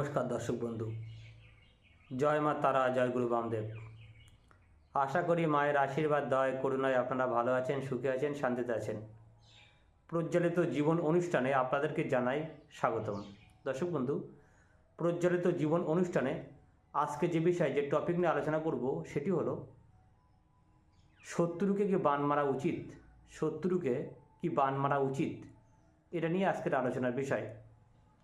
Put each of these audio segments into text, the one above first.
নমস্কার দর্শক বন্ধু। জয় মা তারা, জয় গুরু বামদেব। আশা করি মায়ের আশীর্বাদ, দয়, করুণায় আপনারা ভালো আছেন, সুখে আছেন, শান্তিতে আছেন। প্রজ্বলিত জীবন অনুষ্ঠানে আপনাদেরকে জানাই স্বাগতম। দর্শক বন্ধু, প্রজ্বলিত জীবন অনুষ্ঠানে আজকে যে বিষয়ে, যে টপিক নিয়ে আলোচনা করব, সেটি হলো, শত্রুকে কি বান মারা উচিত? শত্রুকে কি বান মারা উচিত? এটা নিয়ে আজকের আলোচনার বিষয়।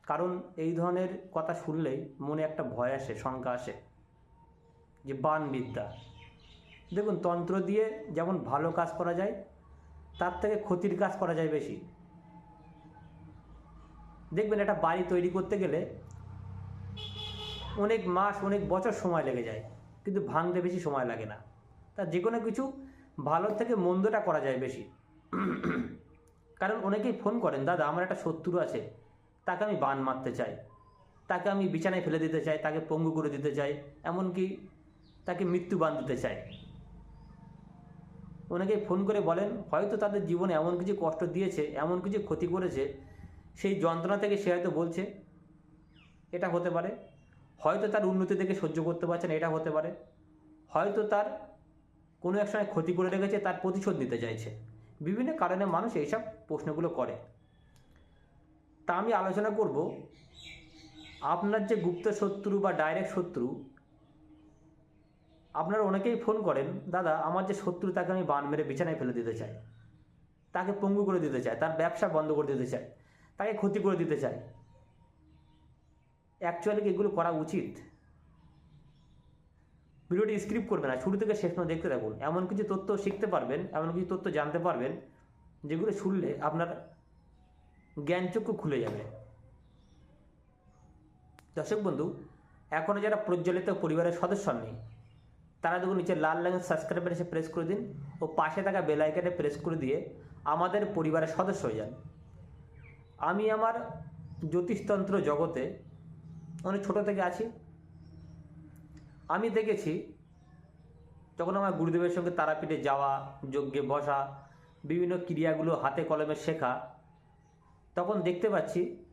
কারণ এই ধরনের কথা শুনলেই মনে একটা ভয় আসে, শঙ্কা আসে যে বান বিদ্যা। দেখুন, তন্ত্র দিয়ে যেমন ভালো কাজ করা যায়, তার থেকে ক্ষতির কাজ করা যায় বেশি। দেখবেন একটা বাড়ি তৈরি করতে গেলে অনেক মাস, অনেক বছর সময় লেগে যায়, কিন্তু ভাঙতে বেশি সময় লাগে না। তা যে কোনো কিছু ভালোর থেকে মন্দটা করা যায় বেশি। কারণ অনেকেই ফোন করেন, দাদা, আমার একটা শত্রু আছে। তাকে আমি বান মারতে চাই। তাকে আমি বিছানায় ফেলে দিতে চাই, তাকে পঙ্গু করে দিতে চাই, এমনকি তাকে মৃত্যু বান দিতে চাই। ওনাকে ফোন করে বলেন, হয়তো তাদের জীবনে এমন কিছু কষ্ট দিয়েছে, এমন কিছু ক্ষতি করেছে, সেই যন্ত্রণা থেকে সে হয়তো বলছে, এটা হতে পারে। হয়তো তার উন্নতি থেকে সহ্য করতে পারছে না, এটা হতে পারে। হয়তো তার কোনো এক সময় ক্ষতি করে রেখেছে, তার প্রতিশোধ নিতে চাইছে। বিভিন্ন কারণে মানুষ এইসব প্রশ্নগুলো করে। তা আমি আলোচনা করব। আপনার যে গুপ্ত শত্রু বা ডাইরেক্ট শত্রু, আপনারা অনেকেই ফোন করেন, দাদা, আমার যে শত্রু, তাকে আমি বান মেরে বিছানায় ফেলে দিতে চাই। তাকে পঙ্গু করে দিতে চাই, তার ব্যবসা বন্ধ করে দিতে চাই, তাকে ক্ষতি করে দিতে চাই। অ্যাকচুয়ালি কি এগুলো করা উচিত? ভিডিওটি স্ক্রিপ্ট করবে না শুরু থেকে শেষ পর্যন্ত দেখতে থাকুন। এমন কিছু তথ্য শিখতে পারবেন, এমন কিছু তথ্য জানতে পারবেন, যেগুলো শুনলে আপনার জ্ঞানচক্ষু খুলে যাবে। দর্শক বন্ধু এখনও যারা প্রজ্বলিত পরিবারের সদস্য নেই, তারা দেখুন নিচে লাল লাইন সাবস্ক্রাইবার এসে প্রেস করে দিন ও পাশে থাকা বেল আইকনে প্রেস করে দিয়ে আমাদের পরিবারের সদস্য হয়ে যান। আমি আমার জ্যোতিষতন্ত্র জগতে অনেক ছোট থেকে আছি। আমি দেখেছি যখন আমার গুরুদেবের সঙ্গে তারাপীঠে যাওয়া, যজ্ঞে বসা, বিভিন্ন ক্রিয়াগুলো হাতে কলমে শেখা তখন দেখতে পাচ্ছি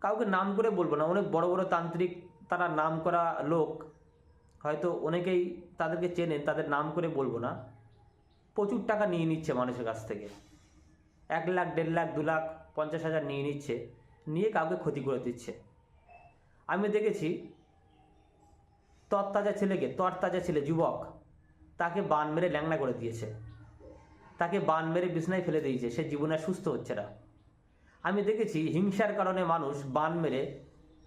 কাউকে নাম করে বলব না। অনেক বড় বড় তান্ত্রিক, তারা নাম করা লোক, হয়তো অনেকেই তাদেরকে চেনেন, তাদের নাম করে বলব না। প্রচুর টাকা নিয়ে নিচ্ছে মানুষের কাছ থেকে। এক লাখ, দেড় লাখ, দু লাখ, পঞ্চাশ হাজার নিয়ে নিচ্ছে, নিয়ে কাউকে ক্ষতি করে দিচ্ছে। আমি দেখেছি, তরতাজা ছেলেকে, তরতাজা ছেলে, যুবক, তাকে বান মেরে ল্যাংনা করে দিয়েছে। তাকে বান মেরে বিছনায় ফেলে দিয়েছে। সে জীবনে সুস্থ হচ্ছে না। আমি দেখেছি হিংসার কারণে মানুষ বান মেরে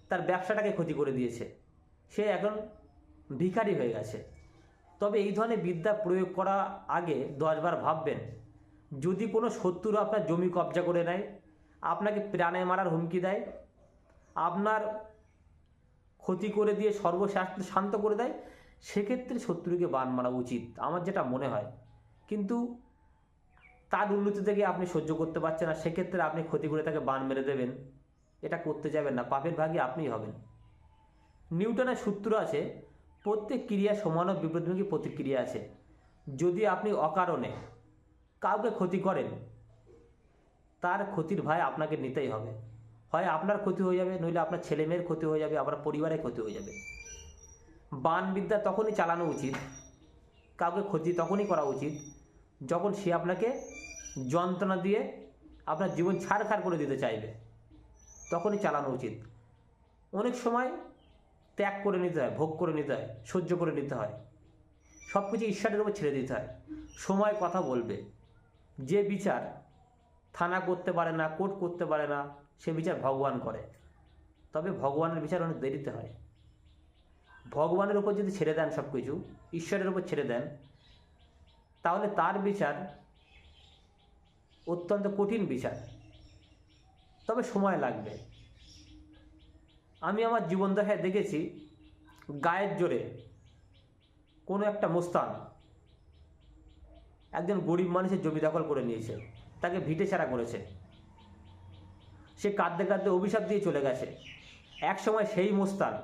তার ব্যবসাটাকে ক্ষতি করে দিয়েছে। সে এখন ভিখারি হয়ে গেছে। তবে এই ধরনের বিদ্যা প্রয়োগ করা আগে দশবার ভাববেন। যদি কোনো শত্রু আপনার জমি কবজা করে নেয়, আপনাকে প্রাণে মারার হুমকি দেয়, আপনার ক্ষতি করে দিয়ে সর্বশাস্ত্র শান্ত করে দেয়, সেক্ষেত্রে শত্রুকে বান মারা উচিত, আমার যেটা মনে হয়। কিন্তু তার উন্নতি থেকে আপনি সহ্য করতে পারছেন না, সেক্ষেত্রে আপনি ক্ষতি করে তাকে বান মেরে দেবেন। এটা করতে যাবেন না, পাপের ভাগে আপনিই হবেন। নিউটনের সূত্র আছে, প্রত্যেক ক্রিয়া সমান ও বিপরীতমুখী প্রতিক্রিয়া আছে। যদি আপনি অকারণে কাউকে ক্ষতি করেন, তার ক্ষতির ভয় আপনাকে নিতেই হবে। হয় আপনার ক্ষতি হয়ে যাবে, নইলে আপনার ছেলে মেয়ের ক্ষতি হয়ে যাবে, আপনার পরিবারের ক্ষতি হয়ে যাবে। বান বিদ্যা তখনই চালানো উচিত, কাউকে ক্ষতি তখনই করা উচিত, যখন সে আপনাকে যন্ত্রণা দিয়ে আপনার জীবন ছাড়খাড় করে দিতে চাইবে, তখনই চালানো উচিত। অনেক সময় ত্যাগ করে নিতে হয়, ভোগ করে নিতে হয়, সহ্য করে নিতে হয়। সব কিছু ঈশ্বরের উপর ছেড়ে দিতে হয়। সময় কথা বলবে। যে বিচার থানা করতে পারে না, কোর্ট করতে পারে না, সে বিচার ভগবান করে। তবে ভগবানের বিচার অনেক দেরিতে হয়। ভগবানের উপর যদি ছেড়ে দেন সব কিছু ঈশ্বরের উপর ছেড়ে দেন, তাহলে তার বিচার অত্যন্ত কঠিন বিচার। তবে সময় লাগবে। আমি আমার জীবন দেখায় দেখেছি গায়ের জোরে কোনো একটা মোস্তান একজন গরিব মানুষের জমি দখল করে নিয়েছে, তাকে ভিটে ছাড়া করেছে। সে কাঁদতে কাঁদতে অভিশাপ দিয়ে চলে গেছে। এক সময় সেই মোস্তান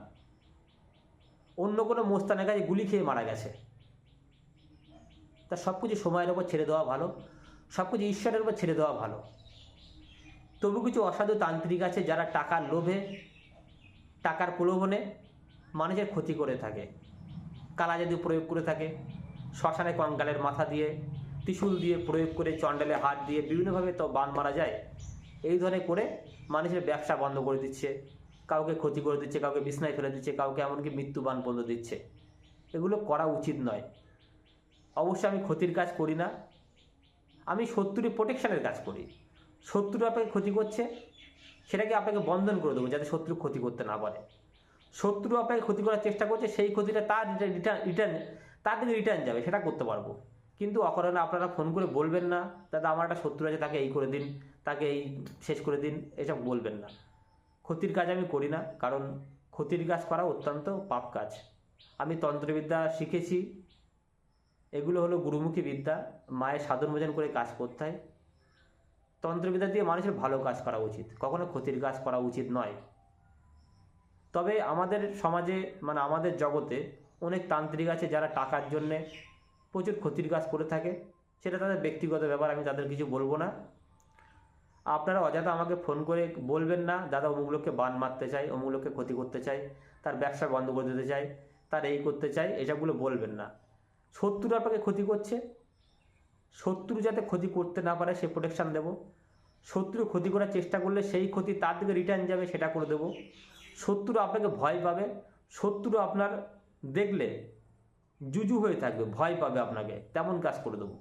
অন্য কোনো মোস্তানের কাছে গুলি খেয়ে মারা গেছে। তা সব কিছু সময়ের ওপর ছেড়ে দেওয়া ভালো। সব কিছু ঈশ্বরের উপর ছেড়ে দেওয়া ভালো। তবু কিছু অসাধু তান্ত্রিক আছে যারা টাকার লোভে, টাকার প্রলোভনে মানুষের ক্ষতি করে থাকে। কালা যদি প্রয়োগ করে থাকে, শ্মশানে কঙ্কালের মাথা দিয়ে, ত্রিশূল দিয়ে প্রয়োগ করে, চণ্ডালে হাত দিয়ে বিভিন্নভাবে তো বান মারা যায়, এই ধরনের করে মানুষের ব্যবসা বন্ধ করে দিচ্ছে। কাউকে ক্ষতি করে দিচ্ছে, কাউকে বিছনায় ফেলে দিচ্ছে, কাউকে এমনকি মৃত্যুবান পর্যন্ত দিচ্ছে। এগুলো করা উচিত নয়। অবশ্যই আমি ক্ষতির কাজ করি না। আমি শত্রুর প্রোটেকশানের কাজ করি। শত্রু আপনাকে ক্ষতি করছে, সেটাকে আপনাকে বন্ধন করে দেবো যাতে শত্রু ক্ষতি করতে না পারে। শত্রু আপনাকে ক্ষতি করার চেষ্টা করছে, সেই ক্ষতিটা তার রিটার্ন রিটার্ন, তার দিকে রিটার্ন যাবে, সেটা করতে পারব। কিন্তু অকারণে আপনারা ফোন করে বলবেন না, দাদা আমার একটা শত্রু আছে, তাকে এই করে দিন, তাকে এই শেষ করে দিন, এসব বলবেন না। ক্ষতির কাজ আমি করি না, কারণ ক্ষতির কাজ করা অত্যন্ত পাপ কাজ। আমি তন্ত্রবিদ্যা শিখেছি এগুলো হলো গুরুমুখী বিদ্যা, মায়ের সাধন ভোজন করে কাজ করতে হয়। তন্ত্রবিদ্যা দিয়ে মানুষের ভালো কাজ করা উচিত, কখনো ক্ষতির কাজ করা উচিত নয়। তবে আমাদের সমাজে মানে আমাদের জগতে অনেক তান্ত্রিক আছে যারা টাকার জন্যে প্রচুর ক্ষতির কাজ করে থাকে। সেটা তাদের ব্যক্তিগত ব্যাপার, আমি তাদের কিছু বলব না। আপনারা অযথা আমাকে ফোন করে বলবেন না, দাদা অমুক লোককে বান মারতে চাই অমুক লোককে ক্ষতি করতে চাই তার ব্যবসা বন্ধ করে দিতে চাই তার এই করতে চাই এসবগুলো বলবেন না। শত্রু আপনাকে ক্ষতি করছে। শত্রু যাতে ক্ষতি করতে না পারে, সে প্রোটেকশান দেব। শত্রু ক্ষতি করার চেষ্টা করলে সেই ক্ষতি তার দিকে রিটার্ন যাবে, সেটা করে দেবো। শত্রু আপনাকে ভয় পাবে। শত্রু আপনার দেখলে জুজু হয়ে থাকবে, ভয় পাবে আপনাকে। তেমন কাজ করে দেবো।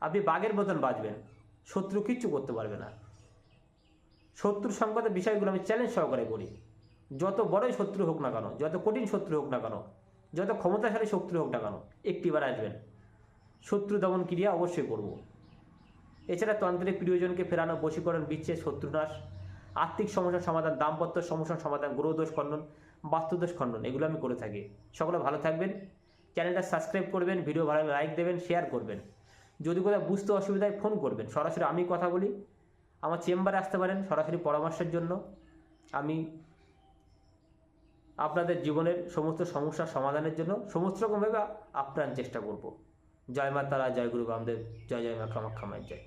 আপনি বাঘের মতন বাঁচবেন। শত্রু কিচ্ছু করতে পারবে না। শত্রু সংক্রান্ত বিষয়গুলো আমি চ্যালেঞ্জ সহকারে করি। যত বড়ই শত্রু হোক না কেন, যত কঠিন শত্রু হোক না কেন যত ক্ষমতাশালী শত্রু হোক না কেন একটিবার আসবেন। শত্রু দমন ক্রিয়া অবশ্যই করব। এছাড়া তন্ত্রের প্রিয়জনকে ফেরানো, বশীকরণ, বিচ্ছেদ, শত্রুনাশ, আর্থিক সমস্যার সমাধান, দাম্পত্য সমস্যার সমাধান গ্রহদোষ খণ্ডন, বাস্তুদোষ খণ্ডন, এগুলো আমি করে থাকি। সকলে ভালো থাকবেন, চ্যানেলটা সাবস্ক্রাইব করবেন, ভিডিও ভালো লাইক দেবেন, শেয়ার করবেন। যদি কোথাও বুঝতে অসুবিধায় ফোন করবেন, সরাসরি আমি কথা বলি, আমার চেম্বারে আসতে পারেন সরাসরি পরামর্শের জন্য। আমি আপনাদের জীবনের সমস্ত সমস্যার সমাধানের জন্য সমস্ত রকমভাবে আপ্রাণ চেষ্টা করব। জয় মা তারা জয় গুরু বামদেব, জয় জয় মা কামাখ্যা মায়ের জয়।